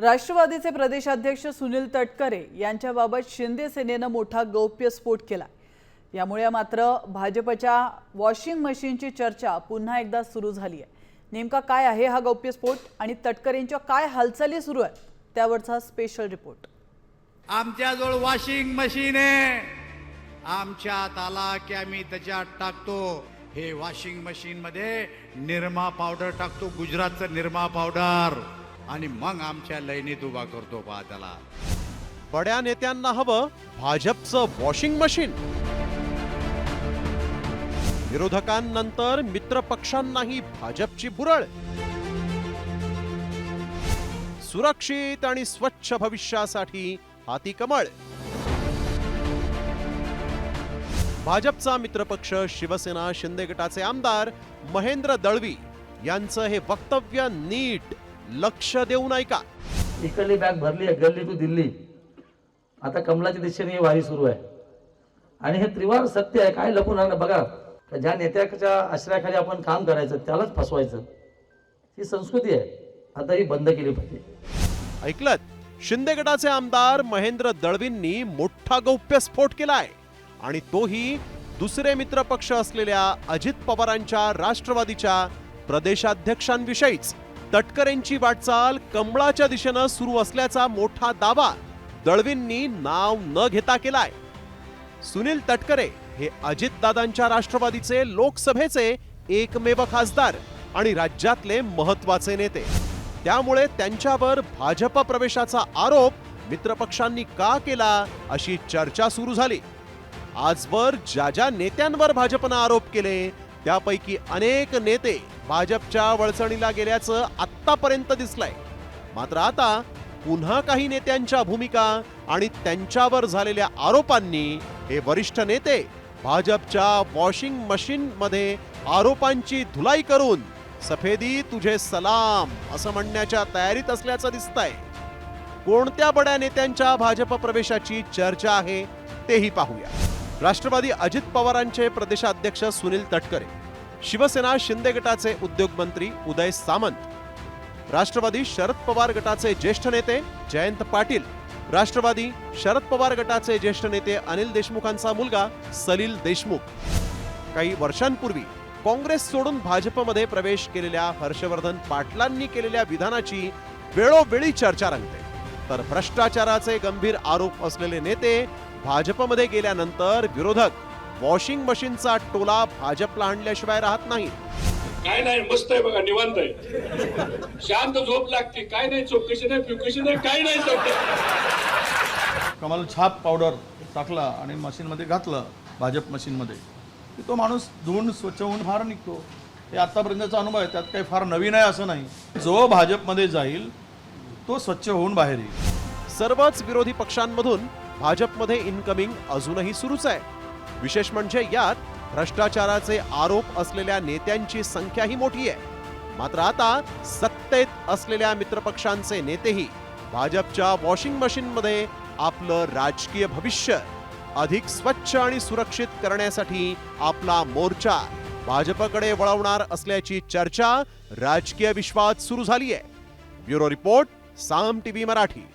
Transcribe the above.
राष्ट्रवादीचे प्रदेशाध्यक्ष सुनील तटकरे यांच्याबाबत शिंदे सेनेनं मोठा गौप्यस्फोट केला. यामुळे मात्र भाजपच्या वॉशिंग मशीनची चर्चा पुन्हा एकदा सुरू झाली आहे. नेमका काय आहे हा गौप्यस्फोट आणि तटकरेंच्या काय हालचाली सुरू आहेत त्यावरचा स्पेशल रिपोर्ट आमच्याजवळ वॉशिंग मशीन आहे. आमच्यात आला की आम्ही त्याच्यात टाकतो. हे वॉशिंग मशीन मध्ये निरमा पावडर टाकतो. गुजरातचं निरमा पावडर. आणि मग आमच्या लयनीत उभा करतो बा त्याला बड्या नेत्यांना हवं भाजपचं वॉशिंग मशीन. विरोधकांनंतर मित्रपक्षांनाही भाजपची बुरळ सुरक्षित आणि स्वच्छ भविष्यासाठी हाती कमळ. भाजपचा मित्रपक्ष शिवसेना शिंदे गटाचे आमदार महेंद्र दळवी यांचं हे वक्तव्य नीट. लक्ष देऊन ऐका इकडली बॅग भरली आहे गल्ली टू दिल्ली. आता कमलाच्या दिशेने ही वारी सुरू आहे. आणि हे त्रिवार सत्य आहे काय लपून राहणं बघा. ज्या नेत्याच्या आश्रयाखाली आपण काम करायचं त्यालाच फसवायचं. ही संस्कृती आहे. आता ही बंद केली पाहिजे. ऐकलत? शिंदे गटाचे आमदार महेंद्र दळवींनी मोठा गौप्यस्फोट केलाय. आणि तोही दुसरे मित्र पक्ष असलेल्या अजित पवारांच्या राष्ट्रवादीच्या प्रदेशाध्यक्षांविषयीच. तटकरेंची वाटचाल कमळाच्या दिशेनं सुरू असल्याचा मोठा दावा दळवींनी नाव न घेता केलाय. सुनील तटकरे हे अजितदादांच्या राष्ट्रवादीचे लोकसभेचे एकमेव खासदार आणि राज्यातले महत्त्वाचे नेते. त्यामुळे त्यांच्यावर भाजप प्रवेशाचा आरोप मित्रपक्षांनी का केला अशी चर्चा सुरू झाली. आजवर ज्या ज्या नेत्यांवर भाजपनं आरोप केले त्यापैकी अनेक नेते भाजपच्या वळचणीला गेल्याचं आत्तापर्यंत दिसलंय. मात्र आता पुन्हा काही नेत्यांच्या भूमिका आणि त्यांच्यावर झालेल्या आरोपांनी हे वरिष्ठ नेते भाजपच्या वॉशिंग मशीन मध्ये आरोपांची धुलाई करून सफेदी तुझे सलाम असं म्हणण्याच्या तयारीत असल्याचं दिसतंय. कोणत्या बड्या नेत्यांच्या भाजप प्रवेशाची चर्चा आहे तेही पाहूया. राष्ट्रवादी अजित पवारांचे प्रदेशाध्यक्ष सुनील तटकरे शिवसेना शिंदे गटाचे उद्योग मंत्री उदय सामंत राष्ट्रवादी शरद पवार गटाचे ज्येष्ठ नेते जयंत पाटील राष्ट्रवादी शरद पवार गटाचे ज्येष्ठ नेते अनिल देशमुखांचा मुलगा सलील देशमुख. काही वर्षांपूर्वी काँग्रेस सोडून भाजपमध्ये प्रवेश केलेल्या हर्षवर्धन पाटलांनी केलेल्या विधानाची वेळोवेळी चर्चा रंगते. तर भ्रष्टाचाराचे गंभीर आरोप असलेले नेते भाजपमध्ये गेल्यानंतर विरोधक वॉशिंग मशीनचा टोला भाजपला आणल्याशिवाय राहत नाहीत काय नाही मस्त आहे बघा निवांत आहे. शांत झोप लागते काय नाही चौकशी नाही पिवकशी नाही काय नाही कमाल छाप पावडर टाकला आणि मशीनमध्ये घातलं भाजप मशीनमध्ये. की तो माणूस धुवून स्वच्छ होऊन फार निघतो. हे आत्तापर्यंतचा अनुभव आहे त्यात काही फार नवीन आहे असं नाही. जो भाजपमध्ये जाईल तो स्वच्छ होऊन बाहेर येईल. सर्वच विरोधी पक्षांमधून भाजपमध्ये इनकमिंग अजूनही सुरूच आहे. विशेष म्हणजे यात भ्रष्टाचाराचे आरोप असलेल्या नेत्यांची संख्याही मोठी आहे. मात्र आता सत्तेत असलेल्या मित्रपक्षांचे नेतेही भाजपच्या वॉशिंग मशीनमध्ये आपलं राजकीय भविष्य अधिक स्वच्छ आणि सुरक्षित करण्यासाठी आपला मोर्चा भाजपकडे वळवणार असल्याची चर्चा राजकीय विश्वात सुरू झाली आहे. Bureau report Saam TV Marathi.